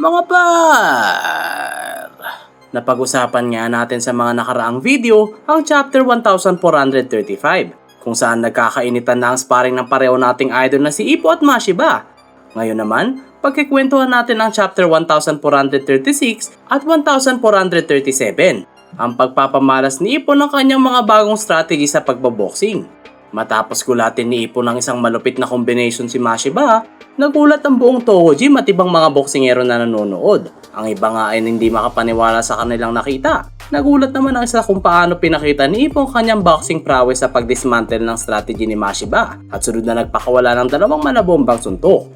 Mga par! Napag-usapan nga natin sa mga nakaraang video ang chapter 1435 kung saan nagkakainitan na ang sparring ng pareho nating idol na si Ipo at Mashiba. Ngayon naman, pagkikwentuhan natin ang chapter 1436 at 1437 ang pagpapamalas ni Ipo ng kanyang mga bagong strategy sa pagbaboxing. Matapos gulatin ni Ipo ng isang malupit na combination si Mashiba, nagulat ang buong Toho Gym at ibang mga boksingero na nanonood. Ang iba nga ay hindi makapaniwala sa kanilang nakita. Nagulat naman ang isa kung paano pinakita ni Ipo ang kanyang boxing prowess sa pagdismantle ng strategy ni Mashiba at sunod na nagpakawala ng dalawang manabombang suntok.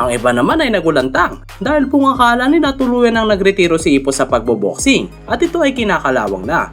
Ang iba naman ay nagulantang dahil kung akala nila tuluyan ang nagretiro si Ipo sa pagboboxing at ito ay kinakalawang na.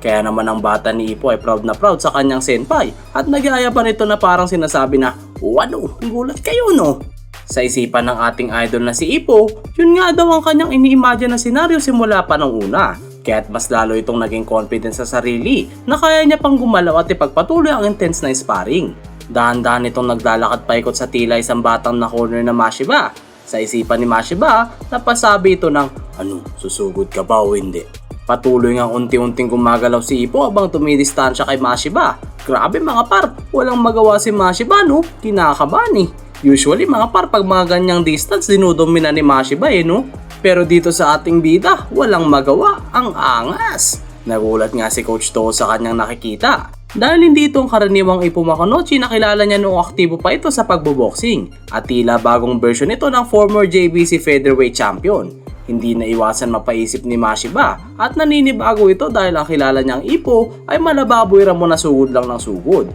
Kaya naman ang bata ni Ipo ay proud na proud sa kanyang senpai at nagyaya pa nito na parang sinasabi na, Wano, gulat kayo no? Sa isipan ng ating idol na si Ipo, yun nga daw ang kanyang ini-imagine na senaryo simula pa ng una. Kaya't mas lalo itong naging confident sa sarili na kaya niya pang gumalaw at ipagpatuloy ang intense na sparring. Dahan-dahan itong naglalakad paikot sa tila isang batang na corner na Mashiba. Sa isipan ni Mashiba, napasabi ito ng, Ano, susugod ka ba o hindi? Patuloy nga unti-unting gumagalaw si Ipo habang tumidistansya kay Mashiba. Grabe mga par, walang magawa si Mashiba no, kinakabahan eh. Usually mga par, pag mga ganyang distance, dinudomina ni Mashiba eh no. Pero dito sa ating bida, walang magawa, ang angas. Nagulat nga si Coach To sa kanyang nakikita. Dahil hindi itong karaniwang Ipo Makonochi na kilala niya noong aktibo pa ito sa pagboboxing at tila bagong version ito ng former JBC Featherweight Champion. Hindi na iwasan mapaisip ni Mashiba at naninibago ito dahil ang kilala niyang Ipo ay malababoy ramo na sugod lang ng sugod.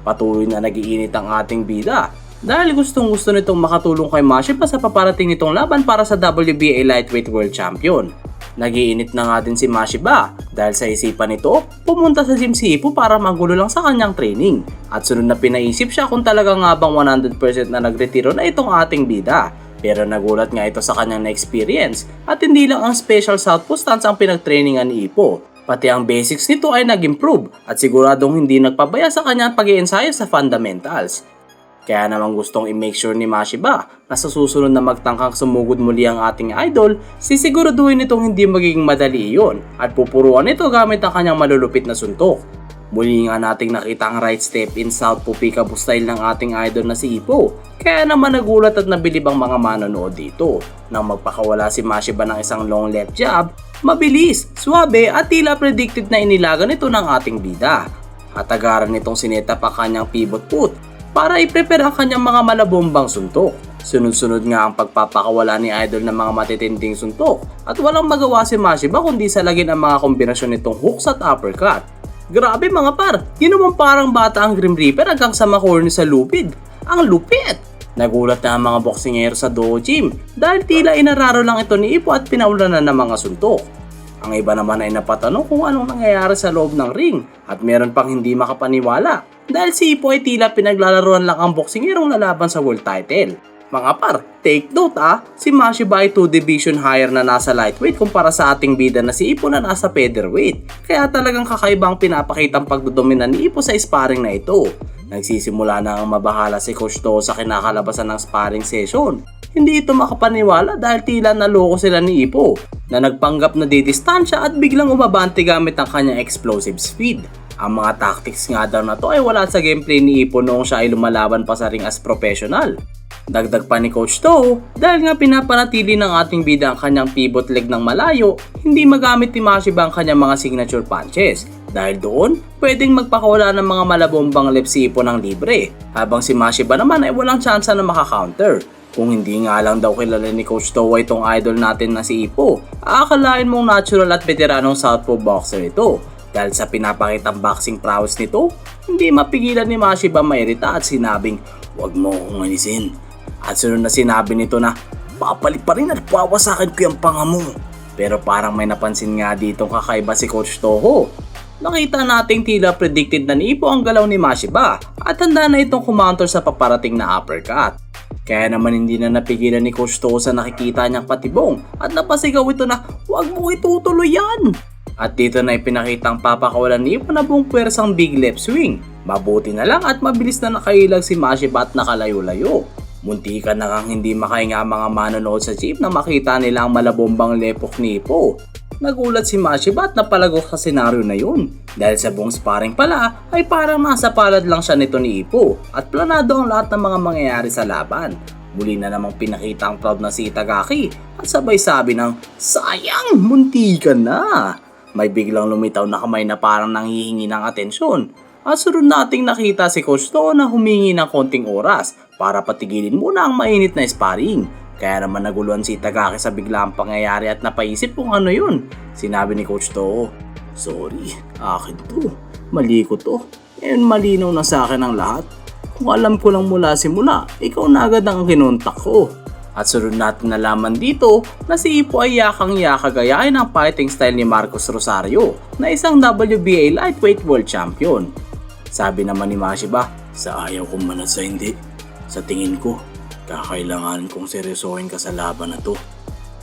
Patuloy na nagiinit ang ating bida dahil gustong gusto nitong makatulong kay Mashiba sa paparating nitong laban para sa WBA Lightweight World Champion. Nagiinit na nga din si Mashiba dahil sa isipan nito, pumunta sa gym si Ipo para magulo lang sa kanyang training. At sunod na pinaisip siya kung talaga nga bang 100% na nagretiro na itong ating bida. Pero nagulat nga ito sa kanyang na-experience at hindi lang ang special southpaw stance ang pinagtrainingan ni Ipo. Pati ang basics nito ay nag-improve at siguradong hindi nagpabaya sa kanyang pag ensayo sa fundamentals. Kaya naman gustong i-make sure ni Mashiba na sa susunod na magtangkang sumugod muli ang ating idol, sisiguraduhin nitong hindi magiging madali iyon at pupuruan ito gamit ang kanyang malulupit na suntok. Muli nga nating nakita ang right step in South Pupikabo style ng ating idol na si Ipo. Kaya naman nagulat at nabilib ang mga manonood dito. Nang magpakawala si Mashiba ng isang long left jab, mabilis, swabe at tila predicted na inilagan ito ng ating bida. At agaran nitong sineta pa kanyang pivot foot para i-prepare ang kanyang mga malabombang suntok. Sunod-sunod nga ang pagpapakawala ni Idol ng mga matitinding suntok at walang magawa si Mashiba kundi salagin ang mga kombinasyon nitong hooks at uppercut. Grabe mga par, di naman parang bata ang Grim Reaper hanggang sa makorni sa lupid. Ang lupit! Nagulat na ang mga boksingero sa Doho Gym dahil tila inararo lang ito ni Ipo at pinaulanan ng mga suntok. Ang iba naman ay napatanong kung anong nangyayari sa loob ng ring at meron pang hindi makapaniwala dahil si Ipo ay tila pinaglalaroan lang ang boksingerong lalaban sa world title. Mga par, take note ah, si Mashiba ay 2 division higher na nasa lightweight kumpara sa ating bida na si Ipo na nasa featherweight. Kaya talagang kakaibang pinapakitang pagdodomina ni Ipo sa sparring na ito. Nagsisimula na ang mabahala si Coach To sa kinakalabasan ng sparring session. Hindi ito makapaniwala dahil tila naloko sila ni Ipo na nagpanggap na didistansya at biglang umabante gamit ang kanyang explosive speed. Ang mga tactics nga daw na to ay wala sa gameplay ni Ipo noong siya ay lumalaban pa sa ring as professional. Dagdag pa ni Coach To, dahil nga pinapanatili ng ating bida ang kanyang pivot leg ng malayo, hindi magamit ni Mashiba ang kanyang mga signature punches. Dahil doon, pwedeng magpakawala ng mga malabombang left si Ipo ng libre, habang si Mashiba naman ay walang tsansa na makakounter. Kung hindi nga lang daw kilala ni Coach Towa itong idol natin na si Ipo, aakalain mong natural at veteranong southpaw boxer ito. Dahil sa pinapakitang boxing prowess nito, hindi mapigilan ni Mashiba mairita at sinabing, Huwag mo akong anisin. At sunod na sinabi nito na, Papalit pa rin at pawasakin ko yung panga mo. Pero parang may napansin nga ditong kakaiba si Coach Toho. Nakita nating tila predicted na ni Ipo ang galaw ni Mashiba at handa na itong kumounter sa paparating na uppercut. Kaya naman hindi na napigilan ni Coach To sa nakikita niyang patibong at napasigaw ito na huwag mo itutuloy yan. At dito na ipinakitang papakawalan ni Ipo na buong pwersang big left swing. Mabuti na lang at mabilis na nakailag si Mashiba at nakalayo-layo. Munti ka na kang hindi makahinga ang mga manonood sa jeep na makita nila ang malabombang lepok ni Ipo. Nagulat si Mashiba at napalagok sa senaryo na yun. Dahil sa buong sparring pala ay parang nasa palad lang siya nito ni Ipo at planado ang lahat ng mga mangyayari sa laban. Muli na namang pinakita ang proud na si Itagaki at sabay sabi ng Sayang! Munti ka na! May biglang lumitaw na kamay na parang nanghihingi ng atensyon. At sunod nating nakita si Coach To na humingi ng konting oras para patigilin muna ang mainit na sparring. Kaya naman naguluhan si Itagaki sa biglang pangyayari at napaisip kung ano yun. Sinabi ni Coach To, Sorry, akin to. Mali ko to. Ngayon malinaw na sa akin ang lahat. Kung alam ko lang mula simula, ikaw na agad ang kinontak ko. At sunod natin nalaman dito na si Ipo ay yakang-yaka gayahin ang fighting style ni Marcos Rosario na isang WBA lightweight world champion. Sabi naman ni Mashiba, sa ayaw kong manat sa hindi. Sa tingin ko, kakailangan kong seryosohin ka sa laban na to.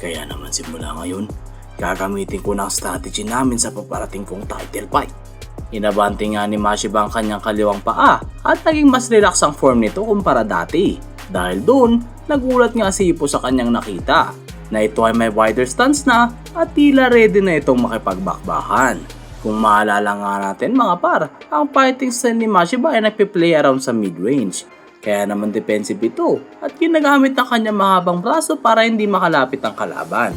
Kaya naman simula ngayon, gagamitin ko ang strategy namin sa paparating kong title fight. Inabante nga ni Mashiba ang kanyang kaliwang paa at naging mas relax ang form nito kumpara dati. Dahil doon, nagulat nga si Ipo sa kanyang nakita na ito ay may wider stance na at tila ready na itong makipagbakbakan. Kung maalala nga natin mga par, ang fighting style ni Mashiba ay nagpe-play around sa mid-range. Kaya naman defensive ito at ginagamit ng kanyang mahabang braso para hindi makalapit ang kalaban.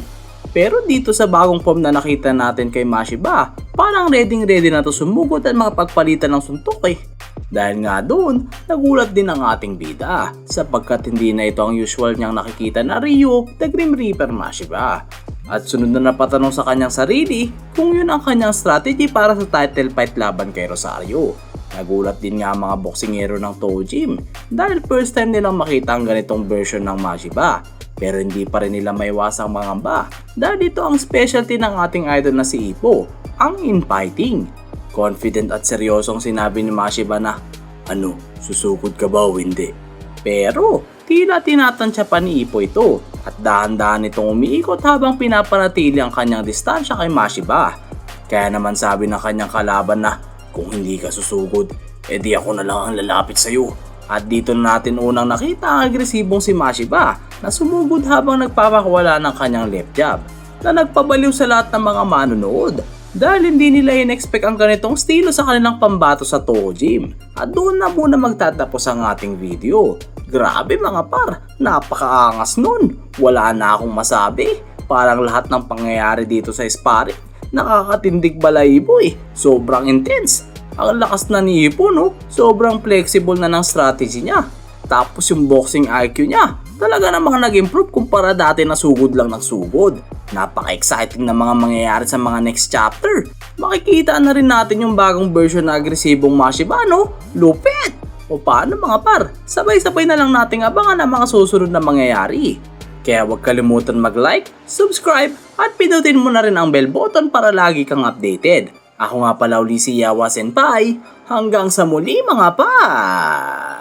Pero dito sa bagong form na nakita natin kay Mashiba, parang ready ready na to sumugod at makapagpalitan ng suntok eh. Dahil nga doon, nagulat din ang ating bida sapagkat hindi na ito ang usual niyang nakikita na Ryu, the Grim Reaper Mashiba. At sunod na napatanong sa kanyang sarili kung yun ang kanyang strategy para sa title fight laban kay Rosario. Nagulat din nga ang mga boksingero ng Toho Gym dahil first time nilang makita ang ganitong version ng Mashiba. Pero hindi pa rin nila maiwasang mangamba dahil dito ang specialty ng ating idol na si Ipo, ang infighting. Confident at seryosong sinabi ni Mashiba na, Ano, susugod ka ba o hindi? Pero, tila tinatansya pa ni Ipo ito at dahan-dahan itong umiikot habang pinapanatili ang kanyang distansya kay Mashiba. Kaya naman sabi ng kanyang kalaban na, kung hindi ka susugod, edi ako na lang ang lalapit sa'yo. At dito na natin unang nakita ang agresibong si Mashiba na sumugod habang nagpapakawala ng kanyang left jab na nagpabaliw sa lahat ng mga manonood dahil hindi nila in-expect ang ganitong estilo sa kanilang pambato sa Toho Gym. At doon na muna magtatapos ang ating video. Grabe mga par, napakaangas nun. Wala na akong masabi. Parang lahat ng pangyayari dito sa sparring, nakakatindig balayibo eh. Sobrang intense. Ang lakas na ni Ipo no, sobrang flexible na ng strategy niya. Tapos yung boxing IQ niya, talaga namang nag-improve kumpara dati na sugod lang ng sugod. Napaka-exciting na mga mangyayari sa mga next chapter. Makikita na rin natin yung bagong version na agresibong Mashiba, no? O paano mga par? Sabay-sabay na lang nating abangan ang mga susunod na mangyayari. Kaya huwag kalimutan mag-like, subscribe, at pinutin mo na rin ang bell button para lagi kang updated. Ako nga pala uli si Yawa Senpai. Hanggang sa muli mga par!